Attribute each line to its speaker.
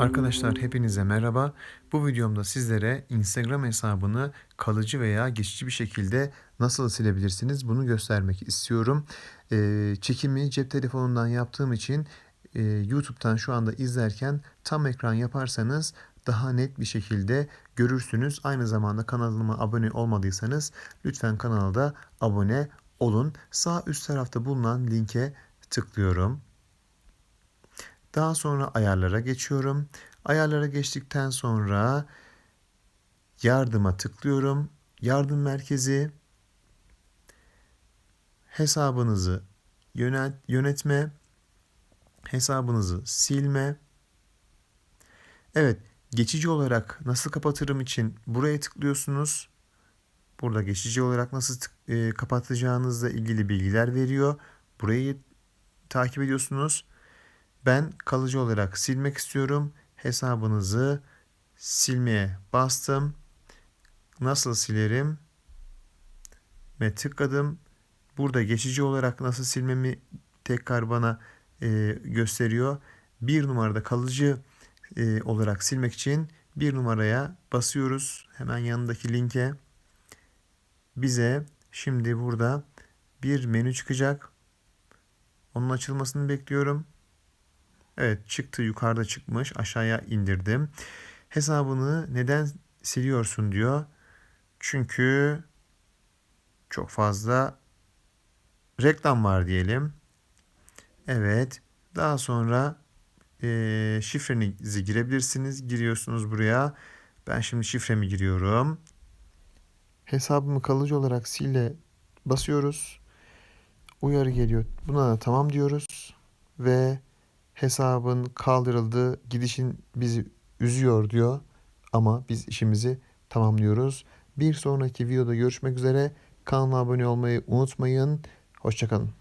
Speaker 1: Arkadaşlar hepinize merhaba. Bu videomda sizlere Instagram hesabını kalıcı veya geçici bir şekilde nasıl silebilirsiniz bunu göstermek istiyorum. Ee, çekimi cep telefonundan yaptığım için e, YouTube'dan şu anda izlerken tam ekran yaparsanız daha net bir şekilde görürsünüz. Aynı zamanda kanalıma abone olmadıysanız lütfen kanala da abone olun. Sağ üst tarafta bulunan linke tıklıyorum. Daha sonra ayarlara geçiyorum. Ayarlara geçtikten sonra yardıma tıklıyorum. Yardım merkezi hesabınızı yönet, yönetme, hesabınızı silme. Evet, geçici olarak nasıl kapatırım için buraya tıklıyorsunuz. Burada geçici olarak nasıl tık, e, kapatacağınızla ilgili bilgiler veriyor. Burayı takip ediyorsunuz. Ben kalıcı olarak silmek istiyorum. Hesabınızı silmeye bastım. Nasıl silerim? Ve tıkladım. Burada geçici olarak nasıl silmemi tekrar bana e, gösteriyor. Bir numarada kalıcı e, olarak silmek için bir numaraya basıyoruz. Hemen yanındaki linke. Bize şimdi burada bir menü çıkacak. Onun açılmasını bekliyorum. Evet çıktı yukarıda çıkmış aşağıya indirdim. Hesabını neden siliyorsun diyor. Çünkü çok fazla reklam var diyelim. Evet daha sonra e, şifrenizi girebilirsiniz. Giriyorsunuz buraya. Ben şimdi şifremi giriyorum. Hesabımı kalıcı olarak sile basıyoruz. Uyarı geliyor. Buna da tamam diyoruz. Ve hesabın kaldırıldı, gidişin bizi üzüyor diyor. Ama biz işimizi tamamlıyoruz. Bir sonraki videoda görüşmek üzere. Kanala abone olmayı unutmayın. Hoşçakalın.